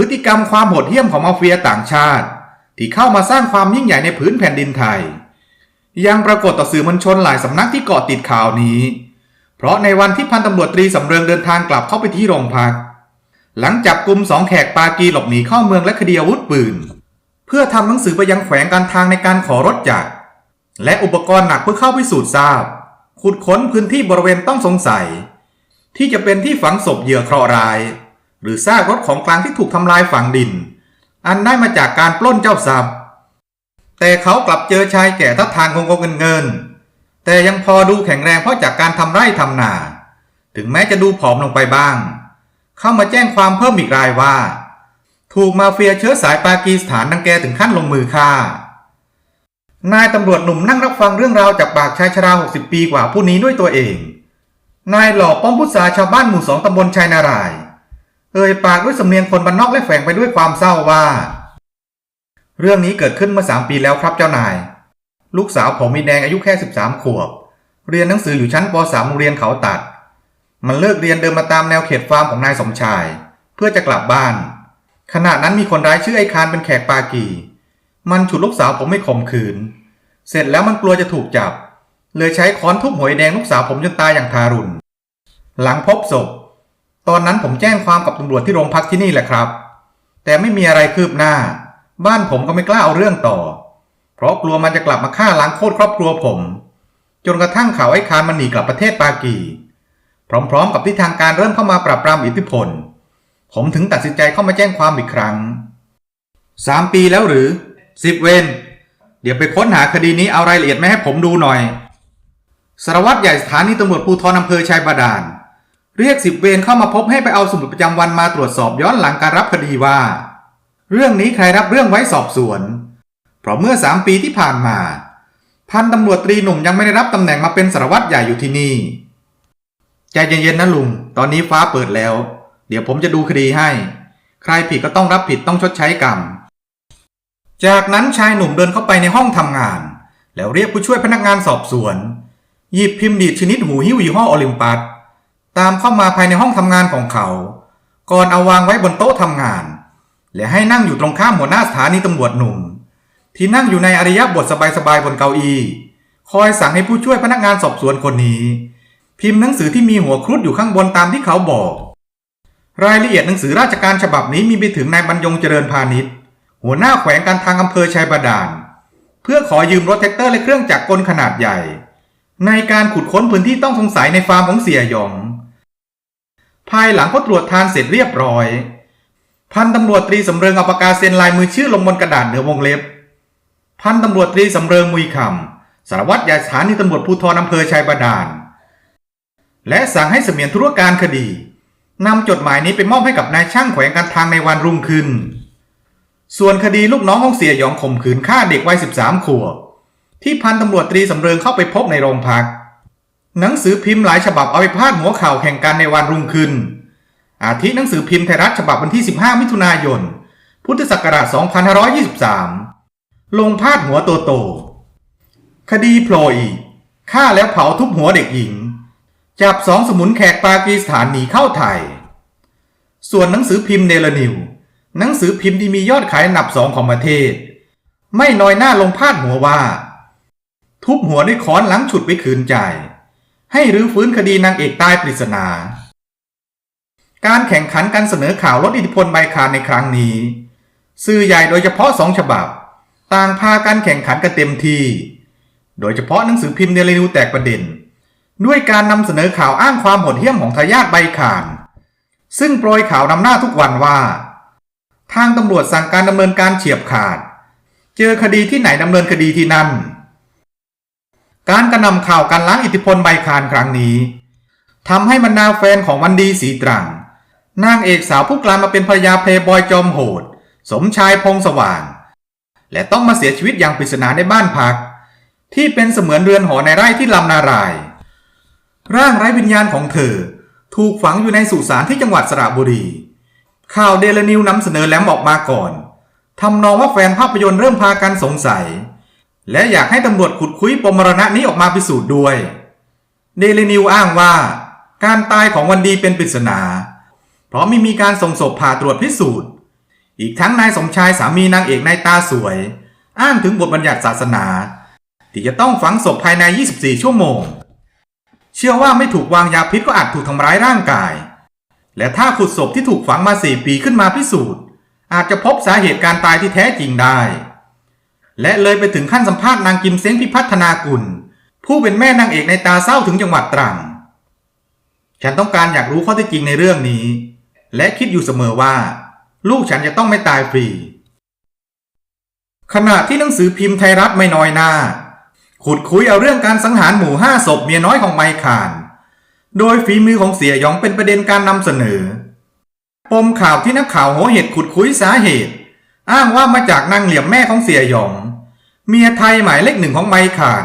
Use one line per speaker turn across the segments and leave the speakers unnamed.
พฤติกรรมความโหดเหี้ยมของมาเฟียต่างชาติ ที่เข้ามาสร้างความยิ่งใหญ่ในผืนแผ่นดินไทย ยังปรากฏต่อสื่อมวลชนหลายสำนักที่เกาะติดข่าวนี้ เพราะในวันที่พันตำรวจตรีสำเริงเดินทางกลับเข้าไปที่โรงพัก หลังจับกลุ่มสองแขกปากีหลบหนีเข้าเมืองและคดีอาวุธปืน เพื่อทำหนังสือไปยังแขวงการทางในการขอรถจักรและอุปกรณ์หนักเพื่อเข้าพิสูจน์ทราบ ขุดค้นพื้นที่บริเวณต้องสงสัย ที่จะเป็นที่ฝังศพเหยื่อเคราะห์ร้าย หรือซากรถของกลางที่ถูกทำลายฝังดิน อันได้มาจากการปล้นเจ้าทรัพย์ แต่เขากลับเจอชายแก่ท่าทางงงเงิน แต่ยังพอดูแข็งแรงเพราะจากการทำไร่ทำนา ถึงแม้จะดูผอมลงไปบ้าง เข้ามาแจ้งความเพิ่มอีกรายว่า ถูกมาเฟียเชื้อสายปากีสถานดังแกถึงขั้นลงมือฆ่านายตำรวจหนุ่มนั่งรับฟังเรื่องราวจากปากชายชรา 60 ปีกว่าผู้นี้ด้วยตัวเอง นายหล่อป้อมพุทธาชาวบ้านหมู่สองตำบลชัยนารายณ์ เอ่ยปากด้วยสำเนียงคนบ้านนอกและแฝงไปด้วยความเศร้าว่า เรื่องนี้เกิดขึ้นเมื่อสามปีแล้วครับเจ้านาย ลูกสาวผมมีแดงอายุแค่13ขวบ เรียนหนังสืออยู่ชั้นป .3 โรงเรียนเขาตัด มันเลิกเรียนเดินมาตามแนวเขตฟาร์มของนายสมชาย เพื่อจะกลับบ้านขณะนั้นมีคนร้ายชื่อไอคานเป็นแขกปากี มันฉุดลูกสาวผมไม่ข่มขืน เสร็จแล้วมันกลัวจะถูกจับ เลยใช้ค้อนทุบหัวแดงลูกสาวผมจนตายอย่างทารุณ หลังพบศพ ตอนนั้นผมแจ้งความกับตำรวจที่โรงพักที่นี่แหละครับ แต่ไม่มีอะไรคืบหน้า บ้านผมก็ไม่กล้าเอาเรื่องต่อ เพราะกลัวมันจะกลับมาฆ่าล้างโคตรครอบครัวผม จนกระทั่งข่าวไอ้คานมันหนีกลับประเทศปากี พร้อมๆ กับที่ทางการเริ่มเข้ามาปราบปรามอิทธิพล ผมถึงตัดสินใจเข้ามาแจ้งความอีกครั้งสามปีแล้วหรือสิบเวนเดี๋ยวไปค้นหาคดีนี้เอารายละเอียดมาให้ผมดูหน่อยสารวัตรใหญ่สถานีตำรวจภูธรอำเภอชัยบาดาล เรียกสิบเวรเข้ามาพบให้ไปเอาสมุดประจำวันมาตรวจสอบย้อนหลังการรับคดีว่า เรื่องนี้ใครรับเรื่องไว้สอบสวน เพราะเมื่อสามปีที่ผ่านมา พันตำรวจตรีหนุ่มยังไม่ได้รับตำแหน่งมาเป็นสารวัตรใหญ่อยู่ที่นี่ใจเย็นๆนะลุง ตอนนี้ฟ้าเปิดแล้ว เดี๋ยวผมจะดูคดีให้ ใครผิดก็ต้องรับผิดต้องชดใช้กรรม จากนั้นชายหนุ่มเดินเข้าไปในห้องทำงาน แล้วเรียกผู้ช่วยพนักงานสอบสวน หยิบพิมพ์ดีดชนิดหูหิ้วยี่ห้อโอลิมปัส ตามเข้ามาภายในห้องทำงานของเขา ก่อนเอาวางไว้บนโต๊ะทำงาน และให้นั่งอยู่ตรงข้ามหัวหน้าสถานีตำรวจหนุ่ม ที่นั่งอยู่ในอริยบทสบายๆบนเก้าอี้ คอยสั่งให้ผู้ช่วยพนักงานสอบสวนคนนี้ พิมพ์หนังสือที่มีหัวครุฑอยู่ข้างบนตามที่เขาบอก รายละเอียดหนังสือราชการฉบับนี้มีไปถึงนายบรรยงเจริญพาณิชย์หัวหน้าแขวงการทางอำเภอชัยบาดาลเพื่อขอยืมรถแท็กเตอร์และเครื่องจักรกลขนาดใหญ่ ในการขุดค้นพื้นที่ต้องสงสัยในฟาร์มของเสียหยอง ภายหลังก็ตรวจทานเสร็จเรียบร้อย พันตำรวจตรีสำเริงเอาปากกาเซ็นลายมือชื่อลงบนกระดาษเหนือวงเล็บ พันตำรวจตรีสำเริงมุยคำสารวัตรใหญ่สถานีตำรวจภูธรอำเภอชัยบาดาล และสั่งให้เสมียนธุรการคดีนำจดหมายนี้ไปมอบให้กับนายช่างแขวงการทางในวันรุ่งขึ้น ส่วนคดีลูกน้องของเสียหยองข่มขืนฆ่าเด็กวัย 13 ขวบ ที่พันตำรวจตรีสำเริงเข้าไปพบในโรงพัก หนังสือพิมพ์หลายฉบับเอาไปพาดหัวข่าวแข่งกันในวันรุ่งขึ้น อาทิหนังสือพิมพ์ไทยรัฐฉบับวันที่ 15 มิถุนายน พุทธศักราช 2523 ลงพาดหัวโตโต คดีโพลอีกฆ่าแล้วเผาทุบหัวเด็กหญิง จับสองสมุนแขกปากีสถานหนีเข้าไทย ส่วนหนังสือพิมพ์เนลนิว หนังสือพิมพ์ที่มียอดขายอันดับสองของประเทศ ไม่น้อยหน้าลงพาดหัวว่า ทุบหัวด้วยค้อนหลังฉุดไปคืนใจ ให้รื้อฟื้นคดีนางเอกใตายปริศนา การแข่งขันการเสนอข่าวลดอิทธิพลใบคาในครั้งนี้ สื่อใหญ่โดยเฉพาะสองฉบับ ต่างพากันแข่งขันกันเต็มที่ โดยเฉพาะหนังสือพิมพ์เดลินิวแตกประเด็น ด้วยการนำเสนอข่าวอ้างความโหดเหี้ยมของทายาทใบขานซึ่งโปรยข่าวนำหน้าทุกวันว่า ทางตำรวจสั่งการดำเนินการเฉียบขาด เจอคดีที่ไหนดำเนินคดีที่นั่น การกระนำข่าวการล้างอิทธิพลใบคานครั้งนี้ทำให้บรรดาแฟนของวันดีสีตรังนางเอกสาวผู้กลายมาเป็นภรรยาเพลย์บอยจอมโหด สมชายพงสว่าง และต้องมาเสียชีวิตอย่างปริศนาในบ้านพัก ที่เป็นเสมือนเรือนหอในไร่ที่ลำนาราย ร่างไร้วิญญาณของเธอ ถูกฝังอยู่ในสุสานที่จังหวัดสระบุรี ข่าวเดลนิวนำเสนอแหลมออกมาก่อนทำนองว่าแฟนภาพยนตร์เริ่มพากันสงสัย และอยากให้ตำรวจขุดคุยปมมรณะนี้ออกมาพิสูจน์ด้วย เดลนิวอ้างว่า การตายของวันดีเป็นปริศนา เพราะไม่มีการส่งศพผ่าตรวจพิสูจน์ อีกทั้งนายสมชายสามีนางเอกนายตาสวย อ้างถึงบทบัญญัติศาสนา ที่จะต้องฝังศพภายใน 24 ชั่วโมง เชื่อว่าไม่ถูกวางยาพิษก็อาจถูกทำร้ายร่างกาย และถ้าขุดศพที่ถูกฝังมา4ปีขึ้นมาพิสูจน์ อาจจะพบสาเหตุการตายที่แท้จริงได้ และเลยไปถึงขั้นสัมภาษณ์นางกิมเซ้งพิพัฒนากุล ผู้เป็นแม่นางเอกในตาเศร้าถึงจังหวัดตรัง ฉันต้องการอยากรู้ข้อเท็จจริงในเรื่องนี้ และคิดอยู่เสมอว่า ลูกฉันจะต้องไม่ตายฟรี ขณะที่หนังสือพิมพ์ไทยรัฐไม่น้อยหน้า ขุดคุยเอาเรื่องการสังหารหมู่ห้าศพเมียน้อยของไมคาน โดยฝีมือของเสียยองเป็นประเด็นการนำเสนอ ปมข่าวที่นักข่าวโหเหตุขุดคุยสาเหตุ อ้างว่ามาจากนางเหลี่ยมแม่ของเสียหยอง เมียไทยหมายเลขหนึ่งของไมคาน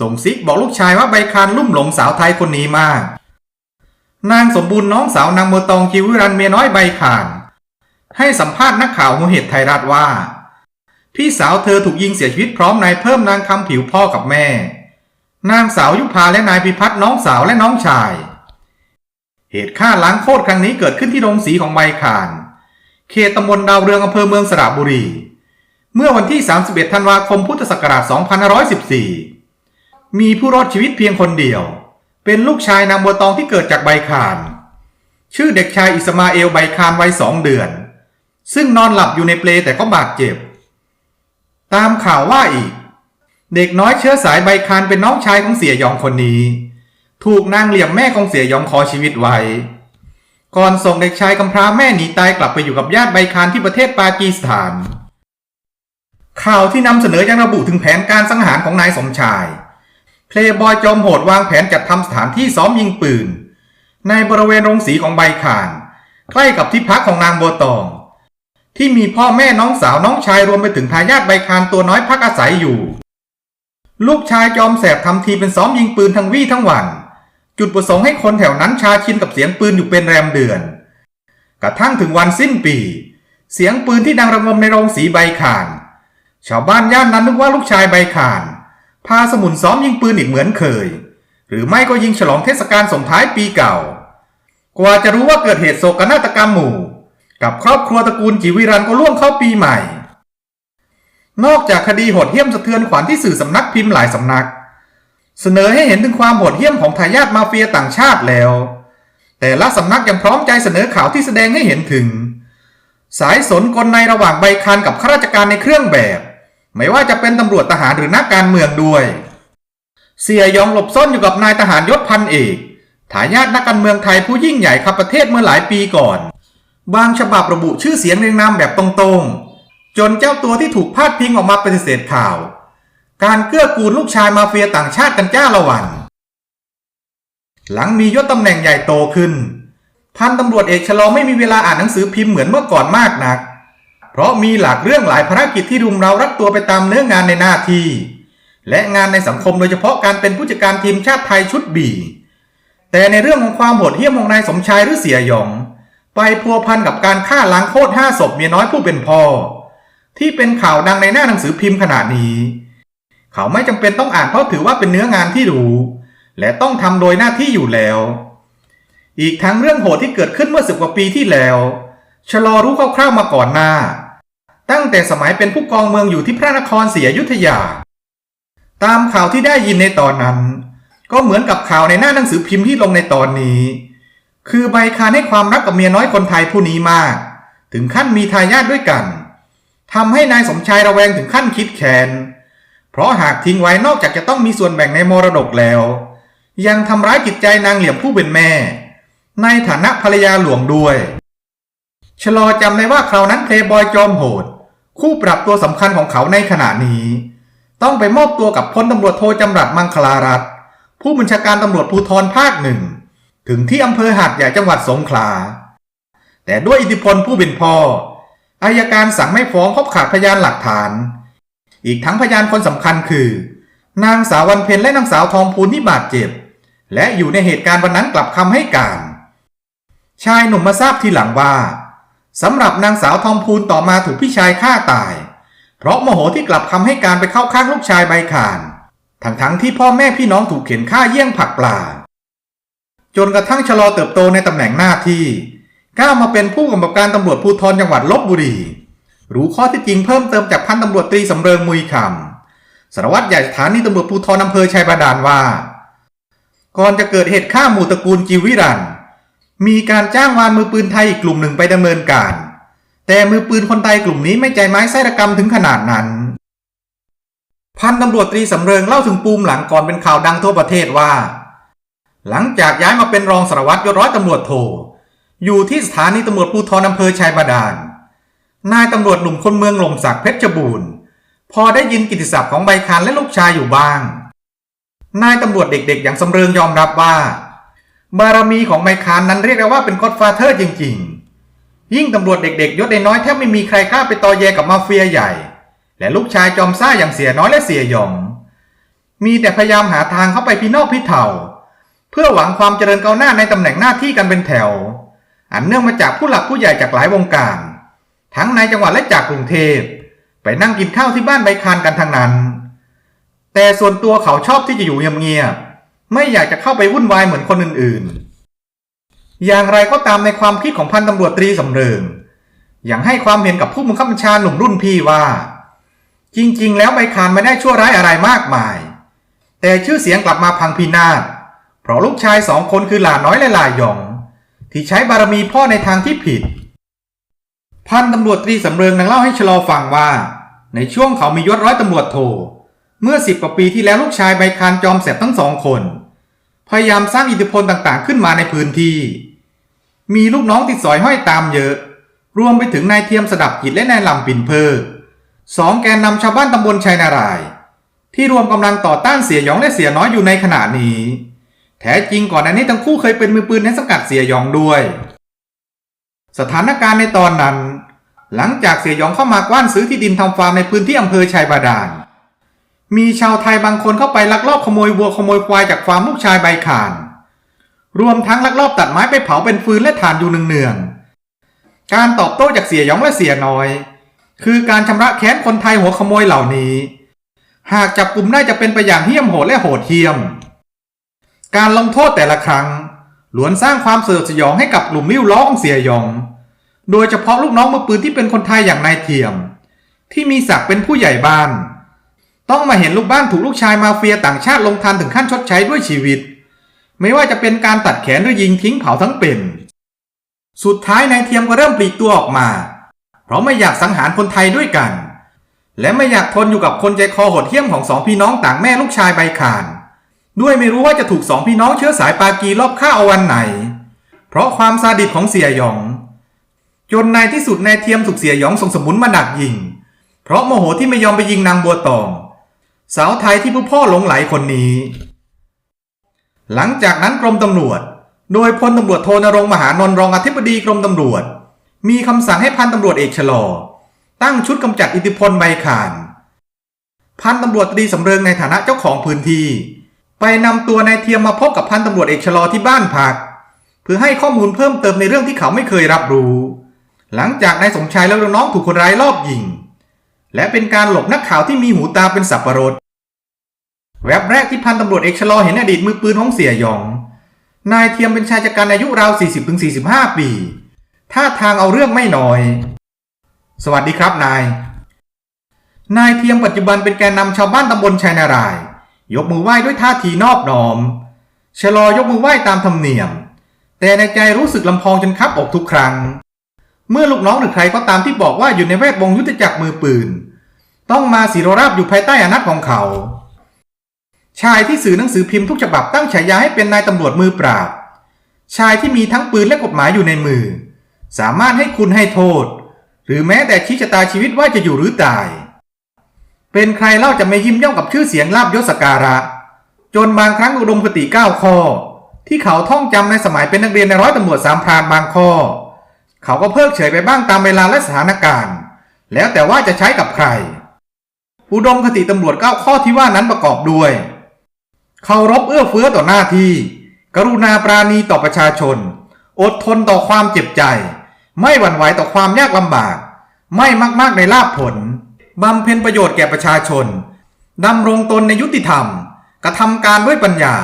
ส่งซิกบอกลูกชายว่าใบคานลุ่มหลงสาวไทยคนนี้มาก นางสมบูรณ์น้องสาวนางโมตองคิวิรันเมียน้อยใบคาน ให้สัมภาษณ์นักข่าวโหเหตุไทยรัฐว่า พี่สาวเธอถูกยิงเสียชีวิตพร้อมนายเพิ่มนางคำผิวพ่อกับแม่ นางสาวยุพาและนายพิพัฒน์น้องสาวและน้องชาย เหตุฆ่าล้างโคตรครั้งนี้เกิดขึ้นที่โรงสีของใบคาน เขตตำบลดาวเรืองอำเภอเมืองสระบุรี เมื่อวันที่ 31 ธันวาคมพุทธศักราช 2514 มีผู้รอดชีวิตเพียงคนเดียว เป็นลูกชายนางบัวตองที่เกิดจากใบคาน ชื่อเด็กชายอิสมาเอลใบคานวัยสองเดือน ซึ่งนอนหลับอยู่ในเปลแต่ก็บาดเจ็บ ตามข่าวว่าอีก เด็กน้อยเชื้อสายใบคานเป็นน้องชายของเสียยองคนนี้ ถูกนางเหลี่ยมแม่ของเสียยองขอชีวิตไว้ ก่อนส่งเด็กชายกำพร้าแม่หนีตายกลับไปอยู่กับญาติใบคานที่ประเทศปากีสถาน ข่าวที่นำเสนอยังระบุถึงแผนการสังหารของนายสมชาย เพลย์บอยจอมโหดวางแผนจัดทำสถานที่ซ้อมยิงปืน ในบริเวณโรงสีของใบคาน ใกล้กับที่พักของนางบัวตอง ที่มีพ่อแม่น้องสาวน้องชายรวมไปถึงทายาทใบคานตัวน้อยพักอาศัยอยู่ ลูกชายจอมแสบทำทีเป็นซ้อมยิงปืนทั้งวี่ทั้งวัน จุดประสงค์ให้คนแถวนั้นชาชินกับเสียงปืนอยู่เป็นแรมเดือน กระทั่งถึงวันสิ้นปี เสียงปืนที่ดังระงมในโรงสีใบคาน ชาวบ้านย่านนั้นนึกว่าลูกชายใบคาน พาสมุนซ้อมยิงปืนอีกเหมือนเคย หรือไม่ก็ยิงฉลองเทศกาลส่งท้ายปีเก่า กว่าจะรู้ว่าเกิดเหตุโศกนาฏกรรมหมู่ กับครอบครัวตระกูลจิวิรันก็ล่วงเข้าปีใหม่ นอกจากคดีโหดเหี้ยมสะเทือนขวัญที่สื่อสำนักพิมพ์หลายสำนัก เสนอให้เห็นถึงความโหดเหี้ยมของทายาทมาเฟียต่างชาติแล้ว แต่ละสำนักยังพร้อมใจเสนอข่าวที่แสดงให้เห็นถึง สายสนกลในระหว่างใบคานกับข้าราชการในเครื่องแบบ ไม่ว่าจะเป็นตำรวจทหารหรือนักการเมืองด้วย เสียยองหลบซ่อนอยู่กับนายทหารยศพันเอกทายาทนักการเมืองไทยผู้ยิ่งใหญ่ขับประเทศเมื่อหลายปีก่อน บางฉบับระบุชื่อเสียงเรียงนามแบบตรงๆ จนเจ้าตัวที่ถูกพาดพิงออกมาปฏิเสธข่าว การเกื้อกูลลูกชายมาเฟียต่างชาติกันจ้าละวัน หลังมียศตำแหน่งใหญ่โตขึ้น พันตำรวจเอกชะลอไม่มีเวลาอ่านหนังสือพิมพ์เหมือนเมื่อก่อนมากนัก เพราะมีหลากเรื่องหลายภารกิจที่รุมเรารับตัวไปตามเนื้องานในหน้าที่ และงานในสังคมโดยเฉพาะการเป็นผู้จัดการทีมชาติไทยชุดบีแต่ในเรื่องของความโหดเหี้ยมของนายสมชายหรือเสียหยอง ไปพัวพันกับการฆ่าล้างโคตรห้าศพเมียน้อยผู้เป็นพ่อ ที่เป็นข่าวดังในหน้าหนังสือพิมพ์ขนาดนี้ เขาไม่จำเป็นต้องอ่านเพราะถือว่าเป็นเนื้องานที่รู้และต้องทำโดยหน้าที่อยู่แล้ว อีกทั้งเรื่องโหดที่เกิดขึ้นเมื่อสิบกว่าปีที่แล้วชะลอรู้คร่าวๆมาก่อนหน้า ตั้งแต่สมัยเป็นผู้กองเมืองอยู่ที่พระนครศรีอยุธยา ตามข่าวที่ได้ยินในตอนนั้น ก็เหมือนกับข่าวในหน้าหนังสือพิมพ์ที่ลงในตอนนี้ คือใบคานให้ความรักกับเมียน้อยคนไทยผู้นี้มาก ถึงขั้นมีทายาทด้วยกันทำให้นายสมชายระแวงถึงขั้นคิดแค้น ราะหากทิ้งไว้นอกจากจะต้องมีส่วนแบ่งในมรดกแล้ว ยังทำร้ายจิตใจนางเหลี่ยมผู้เป็นแม่ ในฐานะภรรยาหลวงด้วยชะลอจำได้ว่าคราวนั้นเพลย์บอยจอมโหด คู่ปรับตัวสำคัญของเขาในขณะนี้ ต้องไปมอบตัวกับพลตำรวจโทจำรัดมังคลารัตผู้บัญชาการตำรวจภูธรภาคหนึ่ง ถึงที่อำเภอหาดใหญ่จังหวัดสงขลา แต่ด้วยอิทธิพลผู้เป็นพ่ออายการสั่งไม่ฟ้องเพราะขาดพยานหลักฐาน อีกทั้งพยานคนสำคัญคือ นางสาววันเพ็ญและนางสาวทองพูนที่บาดเจ็บ และอยู่ในเหตุการณ์วันนั้นกลับคำให้การ ชายหนุ่มมาทราบทีหลังว่าสำหรับนางสาวทองพูนต่อมาถูกพี่ชายฆ่าตาย เพราะโมโหที่กลับคำให้การไปเข้าข้างลูกชายใบขานทั้งทั้งๆที่พ่อแม่พี่น้องถูกเข็นฆ่าเยี่ยงผักปลา จนกระทั่งชะลอเติบโตในตำแหน่งหน้าที่ก้าวมาเป็นผู้กำกับการตำรวจภูธรจังหวัดลบบุรี รู้ข้อเที่จริงเพิ่มเติมจากพันตำรวจตรีสำเริงมุยคำสารวัตรใหญ่สถานีตำรวจภูธรอำเภอชัยบาดาลว่า ก่อนจะเกิดเหตุฆ่าหมู่ตระกูลจิววิรัน มีการจ้างวานมือปืนไทยอีกกลุ่มหนึ่งไปดำเนินการ แต่มือปืนคนไทยกลุ่มนี้ไม่ใจไม้ไส้ระกรรมถึงขนาดนั้น พันตำรวจตรีสำเริงเล่าถึงปูมหลังก่อนเป็นข่าวดังทั่วประเทศว่า หลังจากย้ายมาเป็นรองสารวัตรยศร้อยตำรวจโทอยู่ที่สถานีตำรวจภูธรอำเภอชัยบาดาล นายตำรวจหนุ่มคนเมืองหลมสักเพชรบูรณ์ พอได้ยินกิตติศัพท์ของใบคานและลูกชายอยู่บ้าง นายตำรวจเด็กๆ อย่างสำเริงยอมรับว่า บารมีของใบคานนั้นเรียกได้ว่าเป็นกอดฟาเธอร์จริง ๆ ยิ่งตำรวจเด็กๆยศน้อยแทบไม่มีใครกล้าไปต่อแยกับมาเฟียใหญ่ และลูกชายจอมซ่าอย่างเสียน้อยและเสียหยอง มีแต่พยายามหาทางเข้าไปพี่นอกพี่เถาเพื่อหวังความเจริญก้าวหน้าในตำแหน่งหน้าที่กันเป็นแถว อันเนื่องมาจากผู้หลักผู้ใหญ่จากหลายวงการ ทั้งในจังหวัดและจากกรุงเทพ ไปนั่งกินข้าวที่บ้านใบคานกันทั้งนั้น แต่ส่วนตัวเขาชอบที่จะอยู่เงียบๆไม่อยากจะเข้าไปวุ่นวายเหมือนคนอื่นๆ อย่างไรก็ตามในความคิดของพันตำรวจตรีสำเริงอย่างให้ความเห็นกับผู้บังคับบัญชาหนุ่มรุ่นพี่ว่า จริงๆ แล้วใบคานไม่ได้ชั่วร้ายอะไรมากมาย แต่ชื่อเสียงกลับมาพังพินาศเพราะลูกชายสองคนคือหลาน้อยและหลาหยอง ที่ใช้บารมีพ่อในทางที่ผิด พันตำรวจตรีสำเริงนังเล่าให้ชะลอฟังว่า ในช่วงเขามียศร้อยตำรวจโท เมื่อสิบกว่าปีที่แล้วลูกชายใบคานจอมแสบทั้งสองคน พยายามสร้างอิทธิพลต่างๆ ขึ้นมาในพื้นที่ มีลูกน้องติดสอยห้อยตามเยอะ รวมไปถึงนายเทียมสดับกิจและนายลำปิ่นเพอสองแกนนำชาวบ้านตำบลชัยนาราย ที่รวมกำลังต่อต้านเสียยองและเสียน้อยอยู่ในขณะนี้ แท้จริงก่อนอันนี้ทั้งคู่เคยเป็นมือปืนในสังกัดเสียยองด้วย สถานการณ์ในตอนนั้น หลังจากเสียหยองเข้ามากว้านซื้อที่ดินทำฟาร์มในพื้นที่อำเภอชัยบาดาล มีชาวไทยบางคนเข้าไปลักลอบขโมยวัวขโมยควายจากฟาร์มลูกชายใบขาน รวมทั้งลักลอบตัดไม้ไปเผาเป็นฟืนและถ่านอยู่เนืองๆการตอบโต้จากเสียหยองและเสียน้อย คือการชำระแค้นคนไทยหัวขโมยเหล่านี้ หากจับกลุ่มได้จะเป็นไปอย่างเหี้ยมโหดและโหดเหี้ยม การลงโทษแต่ละครั้ง ล้วนสร้างความเสดสยองให้กับกลุ่มริ้วล้อของเสียยอง โดยเฉพาะลูกน้องมือปืนที่เป็นคนไทยอย่างนายเทียม ที่มีศักดิ์เป็นผู้ใหญ่บ้าน ต้องมาเห็นลูกบ้านถูกลูกชายมาเฟียต่างชาติลงทันถึงขั้นชดใช้ด้วยชีวิต ไม่ว่าจะเป็นการตัดแขนหรือยิงทิ้งเผาทั้งเป็น สุดท้ายนายเทียมก็เริ่มปลีกตัวออกมา เพราะไม่อยากสังหารคนไทยด้วยกัน และไม่อยากทนอยู่กับคนใจคอโหดเหี้ยมของสองพี่น้องต่างแม่ลูกชายใบขาน ด้วยไม่รู้ว่าจะถูกสองพี่น้องเชื้อสายปากีรอบฆ่าเอาวันไหน เพราะความซาดิสของเสียหยอง จนในที่สุดนายเทียมถูกเสียหยองส่งสมุนมาดักยิง เพราะโมโหที่ไม่ยอมไปยิงนางบัวตอง สาวไทยที่ผู้พ่อหลงไหลคนนี้ หลังจากนั้นกรมตำรวจ โดยพลตำรวจโทนรงมหานนรองอธิบดีกรมตำรวจ มีคำสั่งให้พันตำรวจเอกชะลอตั้งชุดกำจัดอิทธิพลใบขาน พันตำรวจตรีสำเริงในฐานะเจ้าของพื้นที่ ไปนำตัวนายเทียมมาพบกับพันตำรวจเอกชะลอที่บ้านพัก เพื่อให้ข้อมูลเพิ่มเติมในเรื่องที่เขาไม่เคยรับรู้ หลังจากนายสมชายและลูกน้องถูกคนร้ายลอบยิง และเป็นการหลบนักข่าวที่มีหูตาเป็นสับปะรดแวบแรกที่พันตำรวจเอกชะลอเห็นอดีตมือปืนของเสียหยอง นายเทียมเป็นชายจัดการอายุราว 40-45 ปี ท่าทางเอาเรื่องไม่น้อย สวัสดีครับนาย นายเทียมปัจจุบันเป็นแกนนำชาวบ้านตำบลชัยนาราย ยกมือไหว้ด้วยท่าทีนอบน้อม ชะลอยกมือไหว้ตามธรรมเนียม แต่ในใจรู้สึกลำพองจนคับอกทุกครั้ง เมื่อลูกน้องหรือใครก็ตามที่บอกว่าอยู่ในแวดวงยุทธจักรมือปืน ต้องมาสีโรราบอยู่ภายใต้อานัตของเขา ชายที่สื่อหนังสือพิมพ์ทุกฉบับตั้งฉายาให้เป็นนายตำรวจมือปราบ ชายที่มีทั้งปืนและกฎหมายอยู่ในมือ สามารถให้คุณให้โทษ หรือแม้แต่ชี้ชะตาชีวิตว่าจะอยู่หรือตาย เป็นใครเล่าจะไม่ยิ้มย่องกับชื่อเสียงลาบยศการะ จนบางครั้งอุดมคติก้าข้อ ที่เขาท่องจำในสมัยเป็นนักเรียนในร้อยตำรวจสามพรานบางข้อ เขาก็เพิกเฉยไปบ้างตามเวลาและสถานการณ์ แล้วแต่ว่าจะใช้กับใคร อุดมคติตำรวจเก้าข้อที่ว่านั้นประกอบด้วยเคารพเอื้อเฟื้อต่อหน้าที่ กรุณาปราณีต่อประชาชน อดทนต่อความเจ็บใจ ไม่หวั่นไหวต่อความยากลำบาก ไม่มากมากในลาภผล บำเพ็ญประโยชน์แก่ประชาชน ดำรงตนในยุติธรรม กระทำการด้วยปัญญา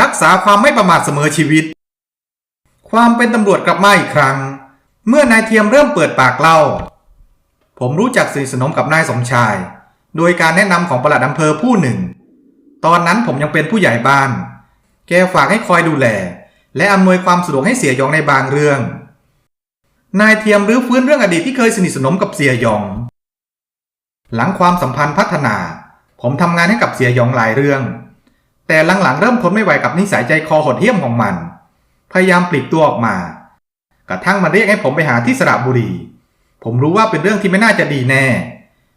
รักษาความไม่ประมาทเสมอชีวิต ความเป็นตำรวจกลับมาอีกครั้ง เมื่อนายเทียมเริ่มเปิดปากเล่า ผมรู้จักสนิทสนมกับนายสมชาย โดยการแนะนำของปลัดอำเภอผู้หนึ่ง ตอนนั้นผมยังเป็นผู้ใหญ่บ้าน แกฝากให้คอยดูแล และอำนวยความสะดวกให้เสียยองในบางเรื่องนายเทียมรื้อฟื้นเรื่องอดีตที่เคยสนิทสนมกับเสียยอง หลังความสัมพันธ์พัฒนา ผมทำงานให้กับเสียหยองหลายเรื่อง แต่หลังๆเริ่มทนไม่ไหวกับนิสัยใจคอโหดเหี้ยมของมัน พยายามปลีกตัวออกมา กระทั่งมันเรียกให้ผมไปหาที่สระบุรี ผมรู้ว่าเป็นเรื่องที่ไม่น่าจะดีแน่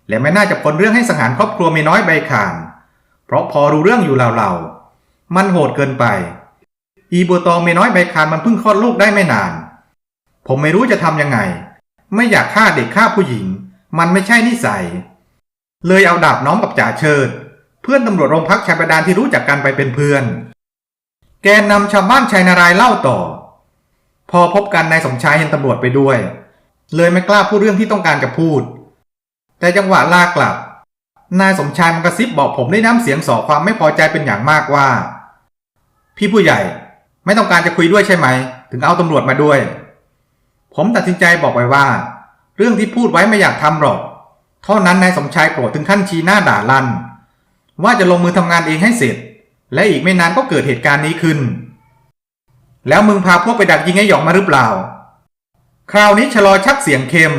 และไม่น่าจะพ้นเรื่องให้สังหารครอบครัวเมียน้อยใบขาน เพราะพอรู้เรื่องอยู่เหล่าๆมันโหดเกินไป อีบัวตองเมียน้อยใบขานมันเพิ่งคลอดลูกได้ไม่นาน ผมไม่รู้จะทำยังไง ไม่อยากฆ่าเด็กฆ่าผู้หญิง มันไม่ใช่นิสัย เลยเอาดาบน้องกับจ่าเชิด เพื่อนตำรวจโรงพักชายบาดาลที่รู้จักกันไปเป็นเพื่อน แกนนำชาวบ้านชัยนารายเล่าต่อ พอพบกันนายสมชายเห็นตำรวจไปด้วย เลยไม่กล้าพูดเรื่องที่ต้องการจะพูด แต่จังหวะลากลับ นายสมชายมันกระซิบบอกผมด้วยน้ำเสียงส่อความไม่พอใจเป็นอย่างมากว่า พี่ผู้ใหญ่ไม่ต้องการจะคุยด้วยใช่ไหม ถึงเอาตำรวจมาด้วย ผมตัดสินใจบอกไว้ว่า เรื่องที่พูดไว้ไม่อยากทำหรอก เท่านั้นนายสมชายโกรธถึงขั้นชี้หน้าด่าลั่นว่าจะลงมือทำงานเองให้เสร็จ และอีกไม่นานก็เกิดเหตุการณ์นี้ขึ้น แล้วมึงพาพวกไปดักยิงไอ้หยองมาหรือเปล่า คราวนี้ชะลอชักเสียงเค็ม